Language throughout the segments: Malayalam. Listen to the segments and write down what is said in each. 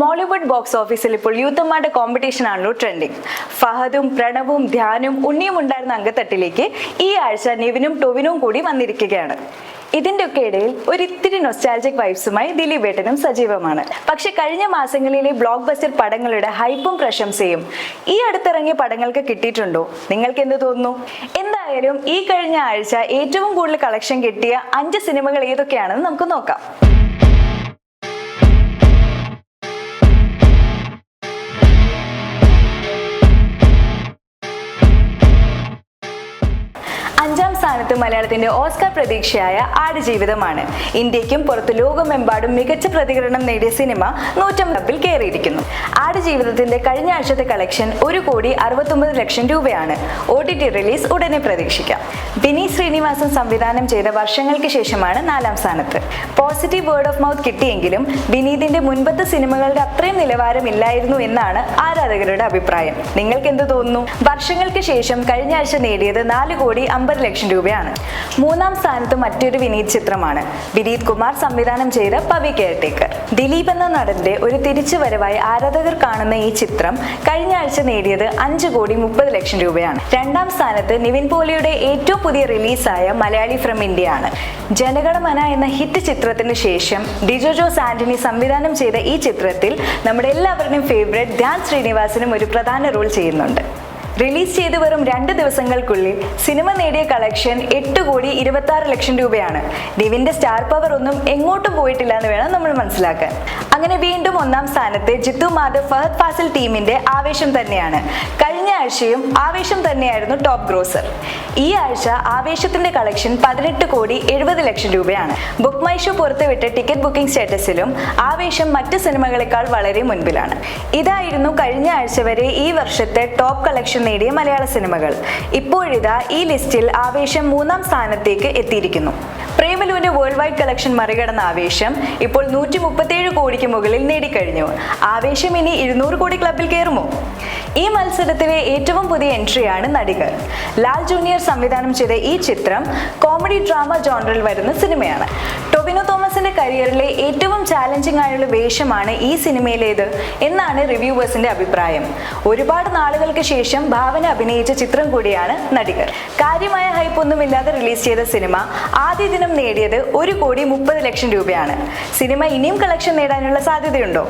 മോളിവുഡ് ബോക്സ് ഓഫീസിൽ ഇപ്പോൾ യൂത്തന്മാരുടെ കോമ്പറ്റീഷൻ ആണല്ലോ ട്രെൻഡിങ് ഫഹദും പ്രണവും ധ്യാനും ഉണ്ണിയും ഉണ്ടായിരുന്ന അംഗത്തട്ടിലേക്ക് ഈ ആഴ്ച നിവിനും ടൊവിനും കൂടി വന്നിരിക്കുകയാണ്. ഇതിന്റെ ഇടയിൽ ഒരു ഇത്തിരി നൊസ്റ്റാൾജിക് വൈബ്സുമായി ദിലീപ് ഏട്ടനും സജീവമാണ്. പക്ഷെ കഴിഞ്ഞ മാസങ്ങളിലെ ബ്ലോക്ക് ബസ്റ്റർ പടങ്ങളുടെ ഹൈപ്പും പ്രശംസയും ഈ അടുത്തിറങ്ങിയ പടങ്ങൾക്ക് കിട്ടിയിട്ടുണ്ടോ? നിങ്ങൾക്ക് എന്ത് തോന്നുന്നു? എന്തായാലും ഈ കഴിഞ്ഞ ആഴ്ച ഏറ്റവും കൂടുതൽ കളക്ഷൻ കിട്ടിയ അഞ്ച് സിനിമകൾ ഏതൊക്കെയാണെന്ന് നമുക്ക് നോക്കാം. അഞ്ചാം സ്ഥാനത്ത് മലയാളത്തിന്റെ ഓസ്കർ പ്രതീക്ഷയായ ആടുജീവിതമാണ്. ഇന്ത്യക്കും പുറത്ത് ലോകമെമ്പാടും മികച്ച പ്രതികരണം നേടിയ സിനിമ നൂറ്റം ക്ലബിൽ കയറിയിരിക്കുന്നു. ആടുജീവിതത്തിന്റെ കഴിഞ്ഞ ആഴ്ചത്തെ കളക്ഷൻ ഒരു കോടി അറുപത്തൊമ്പത് ലക്ഷം രൂപയാണ്. ഒ ടി ടി റിലീസ് ഉടനെ പ്രതീക്ഷിക്കാം. ബിനി ശ്രീനിവാസൻ സംവിധാനം ചെയ്ത വർഷങ്ങൾക്ക് ശേഷമാണ് നാലാം സ്ഥാനത്ത്. പോസിറ്റീവ് വേർഡ് ഓഫ് മൗത്ത് കിട്ടിയെങ്കിലും വിനീതിന്റെ മുൻപത്തെ സിനിമകളുടെ അത്രയും നിലവാരമില്ലായിരുന്നു എന്നാണ് ആരാധകരുടെ അഭിപ്രായം. നിങ്ങൾക്ക് എന്ത് തോന്നുന്നു? വർഷങ്ങൾക്ക് ശേഷം കഴിഞ്ഞ ആഴ്ച നേടിയത് നാല് കോടി അമ്പത് ലക്ഷം രൂപയാണ്. മൂന്നാം സ്ഥാനത്ത് മറ്റൊരു വിനീത് ചിത്രമാണ്. വിനീത് കുമാർ സംവിധാനം ചെയ്ത പവി കെയർടേക്കർ. ദിലീപ് എന്ന നടന്റെ ഒരു തിരിച്ചു വരവായി ആരാധകർ കാണുന്ന ഈ ചിത്രം കഴിഞ്ഞ ആഴ്ച നേടിയത് അഞ്ച് കോടി മുപ്പത് ലക്ഷം രൂപയാണ്. രണ്ടാം സ്ഥാനത്ത് നിവിൻ പോളിയുടെ ഏറ്റവും പുതിയ റിലീസായ മലയാളി ഫ്രം ഇന്ത്യ ആണ് ജനഗണമന എന്ന ഹിറ്റ് ചിത്രത്തിന് ശേഷം ഡിജോ ജോസ് ആന്റണി സംവിധാനം ചെയ്ത ഈ ചിത്രത്തിൽ നമ്മുടെ എല്ലാവരുടെയും ഫേവറേറ്റ് ധ്യാൻ ശ്രീനിവാസനും ഒരു പ്രധാന റോൾ ചെയ്യുന്നുണ്ട്. റിലീസ് ചെയ്ത് വെറും രണ്ട് ദിവസങ്ങൾക്കുള്ളിൽ സിനിമ നേടിയ കളക്ഷൻ എട്ട് കോടി ഇരുപത്തി ആറ് ലക്ഷം രൂപയാണ്. ദിവിന്റെ സ്റ്റാർ പവർ ഒന്നും എങ്ങോട്ടും പോയിട്ടില്ല എന്ന് വേണം നമ്മൾ മനസ്സിലാക്കാൻ. അങ്ങനെ വീണ്ടും ഒന്നാം സ്ഥാനത്ത് ജിത്തു മാധവ് ഫഹദ് ഫാസിൽ ടീമിന്റെ ആവേശം തന്നെയാണ്. കഴിഞ്ഞ ആഴ്ചയും ആവേശം തന്നെയായിരുന്നു ടോപ്പ് ഗ്രോസർ. ഈ ആഴ്ച ആവേശത്തിന്റെ കളക്ഷൻ പതിനെട്ട് കോടി എഴുപത് ലക്ഷം രൂപയാണ്. ബുക്ക് മൈ ഷോ പുറത്തുവിട്ട ടിക്കറ്റ് ബുക്കിംഗ് സ്റ്റാറ്റസിലും ആവേശം മറ്റ് സിനിമകളെക്കാൾ വളരെ മുൻപിലാണ്. ഇതായിരുന്നു കഴിഞ്ഞ ആഴ്ച വരെ ഈ വർഷത്തെ ടോപ്പ് കളക്ഷൻ നേടിയ മലയാള സിനിമകൾ. ഇപ്പോഴിതാ ഈ ലിസ്റ്റിൽ ആവേശം മൂന്നാം സ്ഥാനത്തേക്ക് എത്തിയിരിക്കുന്നു. പ്രേമലുവിന്റെ വേൾഡ് വൈഡ് കളക്ഷൻ മറികടന്ന ആവേശം ഇപ്പോൾ നൂറ്റി മുപ്പത്തിയേഴ് കോടിക്ക് മുകളിൽ നേടിക്കഴിഞ്ഞു. ആവേശം ഇനി ഇരുന്നൂറ് കോടി ക്ലബിൽ കയറുമോ? ഈ മത്സരത്തിലെ ഏറ്റവും പുതിയ എൻട്രിയാണ് നടികർ ലാൽ ജൂനിയർ സംവിധാനം ചെയ്ത ഈ ചിത്രം കോമഡി ഡ്രാമ ജോണറിൽ വരുന്ന സിനിമയാണ്. ടൊബിനോ തോമസിന്റെ കരിയറിലെ ഏറ്റവും ചാലഞ്ചിങ് ആയുള്ള വേഷമാണ് ഈ സിനിമയിലേത് എന്നാണ് റിവ്യൂവേഴ്സിന്റെ അഭിപ്രായം. ഒരുപാട് നാളുകൾക്ക് ശേഷം ഭാവന അഭിനയിച്ച ചിത്രം കൂടിയാണ് നടികർ കാര്യമായ ഹൈപ്പ് ഒന്നുമില്ലാതെ റിലീസ് ചെയ്ത സിനിമ ആദ്യ ദിനം നേടിയത് ഒരു കോടി മുപ്പത് ലക്ഷം രൂപയാണ്. സിനിമ ഇനിയും കളക്ഷൻ നേടാനുള്ള സാധ്യതയുണ്ടോ?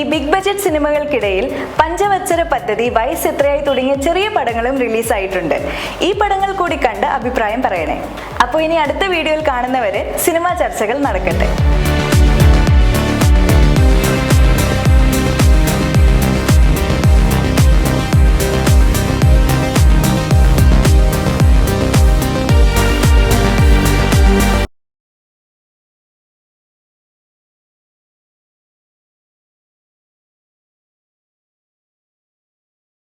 ഈ ബിഗ് ബജറ്റ് സിനിമകൾക്കിടയിൽ പഞ്ചവത്സര പദ്ധതി വയസ്സ് എത്രയായി തുടങ്ങിയ ചെറിയ പടങ്ങളും റിലീസായിട്ടുണ്ട് ഈ പടങ്ങൾ കൂടി കണ്ട് അഭിപ്രായം പറയണേ. അപ്പോൾ ഇനി അടുത്ത വീഡിയോയിൽ കാണുന്നവരെ സിനിമാ ചർച്ചകൾ നടക്കട്ടെ.